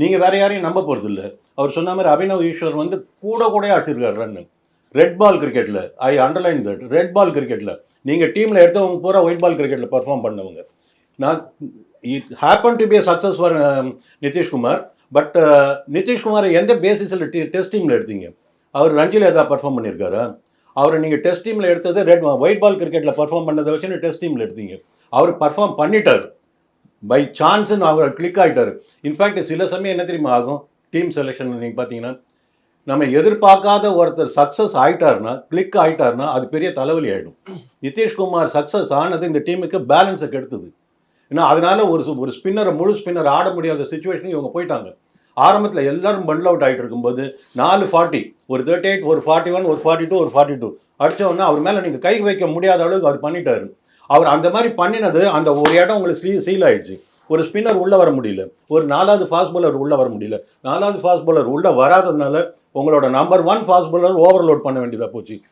நீங்கள் வேற யாரையும் நம்ப போகிறது இல்லை அவர் சொன்ன மாதிரி அபினவ் ஈஸ்வர் வந்து கூட கூட அடிச்சிருக்காரு ரன்னு ரெட் பால் கிரிக்கெட்டில் I underline that red ball கிரிக்கெட்டில் நீங்கள் டீமில் எடுத்தவங்க பூரா ஒயிட் பால் கிரிக்கெட்டில் பர்ஃபார்ம் பண்ணவங்க. நான் it happen to be a success for Nitish Kumar but Nitish Kumar எந்த பேசிஸில் டெஸ்ட் டீமில் எடுத்தீங்க? அவர் ரஞ்சியில் எதாவது பர்ஃபார்ம் பண்ணியிருக்காரு அவரை நீங்கள் டெஸ்ட் டீமில் எடுத்தது ரெட் ஒயிட் பால் கிரிக்கெட்டில் பர்ஃபார்ம் பண்ணதை வச்சு டெஸ்ட் டீமில் எடுத்தீங்க. அவர் பர்ஃபார்ம் பண்ணிட்டார். பை சான்ஸ்னு அவர் கிளிக் ஆகிட்டார் இன்ஃபேக்ட் சில சமயம் என்ன தெரியுமா ஆகும்? டீம் செலெக்ஷன் நீங்கள் பார்த்தீங்கன்னா நம்ம எதிர்பார்க்காத ஒருத்தர் சக்ஸஸ் ஆகிட்டார்னா கிளிக் ஆகிட்டார்னா அது பெரிய தலைவலி ஆகிடும் நிதிஷ்குமார் சக்ஸஸ் ஆனது இந்த டீமுக்கு பேலன்ஸை கெடுத்தது. ஏன்னா அதனால ஒரு ஒரு ஸ்பின்னரை முழு ஸ்பின்னர் ஆட முடியாத சுச்சுவேஷனுக்கு இவங்க போயிட்டாங்க. ஆரம்பத்தில் எல்லாரும் பண்டில் அவுட் ஆகிட்டு இருக்கும்போது நாலு ஃபார்ட்டி ஒரு தேர்ட்டி எயிட் ஒரு ஃபார்ட்டி ஒன் ஒரு ஃபார்ட்டி டூ ஒரு ஃபார்ட்டி டூ அடித்தவொன்னே அவர் மேலே நீங்கள் கை வைக்க முடியாத அளவுக்கு அவர் பண்ணிட்டாரு. அவர் அந்த மாதிரி பண்ணினது அந்த ஒரு இடம் உங்களுக்கு சீல் ஆயிடுச்சு. ஒரு ஸ்பின்னர் உள்ளே வர முடியல. ஒரு நாலாவது ஃபாஸ்ட் bowler உள்ளே வர முடியல. நாலாவது ஃபாஸ்ட் bowler உள்ளே வராததுனால உங்களோட number one fast bowler overload பண்ண வேண்டியதாக போச்சு.